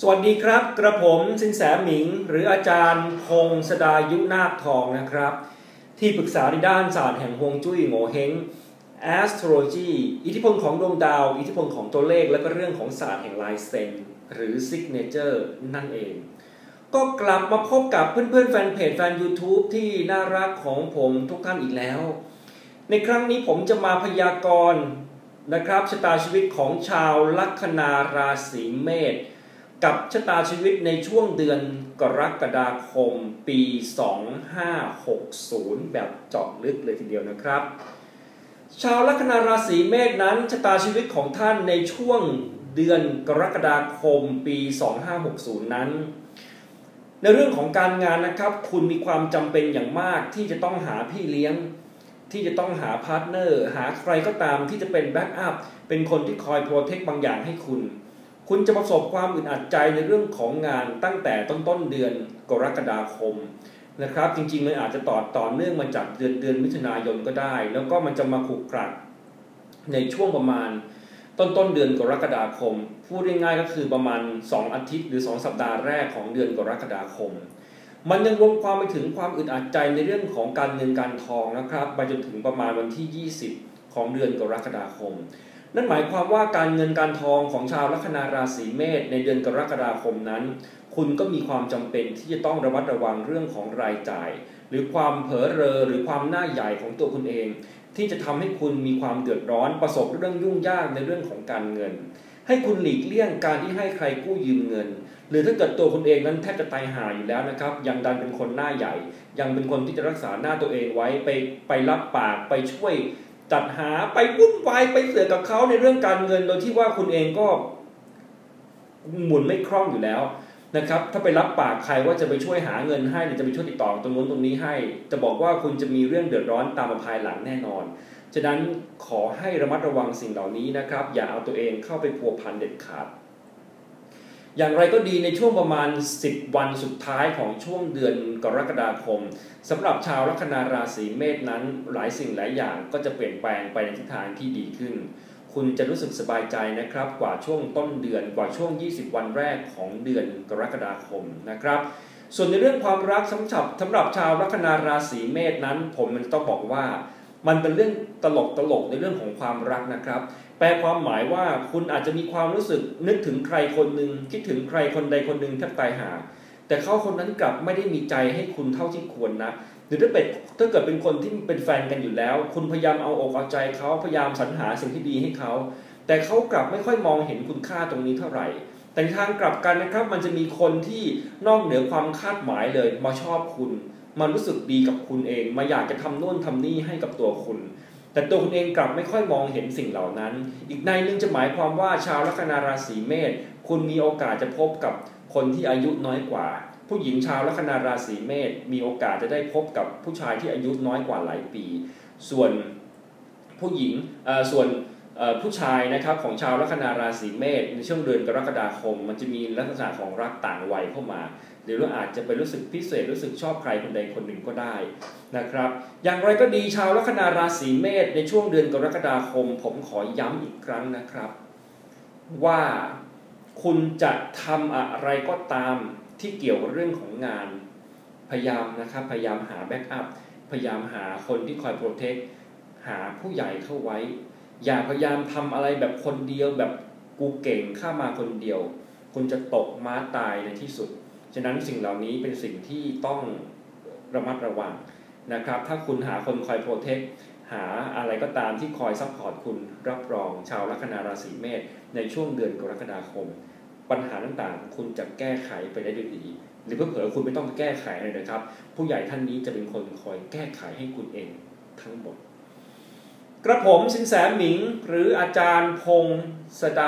สวัสดีครับ กระผมสินแสหมิง หรืออาจารย์พงศดายุนาคทองนะครับ ที่ปรึกษาในด้านศาสตร์แห่งฮวงจุ้ยโงเฮง astrology อิทธิพลของดวงดาว อิทธิพลของตัวเลข และก็เรื่องของศาสตร์แห่งลายเซ็นหรือ signature นั่นเอง ก็กลับมาพบกับเพื่อนๆ แฟนเพจแฟน YouTube ที่น่ารักของผมทุกท่านอีกแล้ว ในครั้งนี้ผมจะมาพยากรณ์นะครับชะตาชีวิตของชาวลัคนาราศีเมษ กับชะตาชีวิตในช่วงเดือนกรกฎาคมปี 2560 แบบเจาะลึกเลยทีเดียวนะครับ ชาวลัคนาราศีเมษนั้นชะตาชีวิตของท่านในช่วงเดือนกรกฎาคมปี 2560 นั้น ในเรื่องของการงานนะครับ คุณมีความจำเป็นอย่างมากที่จะต้องหาพี่เลี้ยง ที่จะต้องหาพาร์ทเนอร์ หาใครก็ตามที่จะเป็นแบ็กอัพเป็นคนที่คอยโปรเทคบางอย่างให้คุณ คุณจะประสบความอึดอัดใจในเรื่องของงานตั้งแต่ต้นต้นเดือนกรกฎาคมนะครับ จริงๆมันอาจจะต่อต่อเนื่องมาจากเดือนเดือนมิถุนายนก็ได้ แล้วก็มันจะมาขุกกรักในช่วงประมาณต้นต้นเดือนกรกฎาคม พูดง่ายๆก็คือประมาณ 2 อาทิตย์หรือ 2 สัปดาห์แรกของเดือนกรกฎาคม มันยังรวมความไปถึงความอึดอัดใจในเรื่องของการเงินการทองนะครับ ไปจนถึงประมาณวันที่ 20 ของเดือนกรกฎาคม นั่นหมายความว่าการเงินการทองของชาวลัคนาราศีเมษในเดือนกรกฎาคมนั้น คุณก็มีความจำเป็นที่จะต้องระมัดระวังเรื่องของรายจ่าย หรือความเผลอเรอหรือความหน้าใหญ่ของตัวคุณเอง ที่จะทำให้คุณมีความเดือดร้อนประสบเรื่องยุ่งยากในเรื่องของการเงิน ให้คุณหลีกเลี่ยงการที่ให้ใครกู้ยืมเงิน หรือถ้าเกิดตัวคุณเองนั้นแทบจะตายหาอยู่แล้วนะครับ ยังดันเป็นคนหน้าใหญ่ ยังเป็นคนที่จะรักษาหน้าตัวเองไว้ไปไปรับปากไปช่วย จัดหาไปวุ่นวายไปเสือกับเขาในเรื่องการเงินโดยที่ว่าคุณเองก็หมุนไม่คล่องอยู่แล้วนะครับ ถ้าไปรับปากใครว่าจะไปช่วยหาเงินให้หรือจะไปช่วยติดต่อตรงนู้นตรงนี้ให้ จะบอกว่าคุณจะมีเรื่องเดือดร้อนตามมาภายหลังแน่นอน ฉะนั้นขอให้ระมัดระวังสิ่งเหล่านี้นะครับ อย่าเอาตัวเองเข้าไปพัวพันเด็ดขาด อย่างไรก็ดีในช่วงประมาณ 10 วันสุดท้ายของช่วงเดือนกรกฎาคมสำหรับชาวลัคนาราศีเมษนั้น หลายสิ่งหลายอย่างก็จะเปลี่ยนแปลงไปในทิศทางที่ดีขึ้น คุณจะรู้สึกสบายใจนะครับ กว่าช่วงต้นเดือนกว่าช่วง 20 วันแรกของเดือนกรกฎาคมนะครับ ส่วนในเรื่องความรักสำหรับสำหรับชาวลัคนาราศีเมษนั้น ผมมันต้องบอกว่า มันเป็นเรื่องตลกตลกในเรื่องของความรักนะครับ แปลความหมายว่าคุณอาจจะมีความรู้สึกนึกถึงใครคนหนึ่งคิดถึงใครคนใดคนหนึ่งแทบตายหา แต่เขาคนนั้นกลับไม่ได้มีใจให้คุณเท่าที่ควรนะหรือถ้าเป็นถ้าเกิดเป็นคนที่เป็นแฟนกันอยู่แล้ว คุณพยายามเอาอกเอาใจเขาพยายามสรรหาสิ่งที่ดีให้เขาแต่เขากลับไม่ค่อยมองเห็นคุณค่าตรงนี้เท่าไหร่ แต่ทางกลับกันนะครับ มันจะมีคนที่นอกเหนือความคาดหมายเลย มาชอบคุณ มารู้สึกดีกับคุณเอง มาอยากจะทำโน่นทำนี่ให้กับตัวคุณ แต่ตัวคุณเองกลับไม่ค่อยมองเห็นสิ่งเหล่านั้น อีกในนึงจะหมายความว่าชาวลัคนาราศีเมษคุณมีโอกาสจะพบกับคนที่อายุน้อยกว่า ผู้หญิงชาวลัคนาราศีเมษมีโอกาสจะได้พบกับผู้ชายที่อายุน้อยกว่าหลายปี ส่วนผู้หญิงส่วน ผู้ชายนะครับของชาวลัคนาราศีเมษในช่วงเดือนกรกฎาคม มันจะมีลักษณะของรักต่างวัยเข้ามา หรือว่าอาจจะไปรู้สึกพิเศษรู้สึกชอบใครคนใดคนหนึ่งก็ได้นะครับ อย่างไรก็ดีชาวลัคนาราศีเมษในช่วงเดือนกรกฎาคม ผมขอย้ำอีกครั้งนะครับ ว่าคุณจะทำอะไรก็ตามที่เกี่ยวกับเรื่องของงานพยายามนะครับพยายามหาแบ็กอัพพยายามหาคนที่คอยโปรเทคหาผู้ใหญ่เข้าไว้ อย่าพยายามทำอะไรแบบคนเดียวแบบกูเก่งข้ามาคนเดียว คุณจะตกม้าตายในที่สุด ฉะนั้นสิ่งเหล่านี้เป็นสิ่งที่ต้องระมัดระวังนะครับ ถ้าคุณหาคนคอยโปรเทคหาอะไรก็ตามที่คอยซัพพอร์ตคุณรับรองชาวลัคนาราศีเมษในช่วงเดือนกรกฎาคม ปัญหาต่างๆ คุณจะแก้ไขไปได้ด้วยดี หรือเพื่อเผื่อคุณไม่ต้องแก้ไขเลยนะครับ ผู้ใหญ่ท่านนี้จะเป็นคนคอยแก้ไขให้คุณเองทั้งหมด กระผมสินแสหมิง หรืออาจารย์พงศดา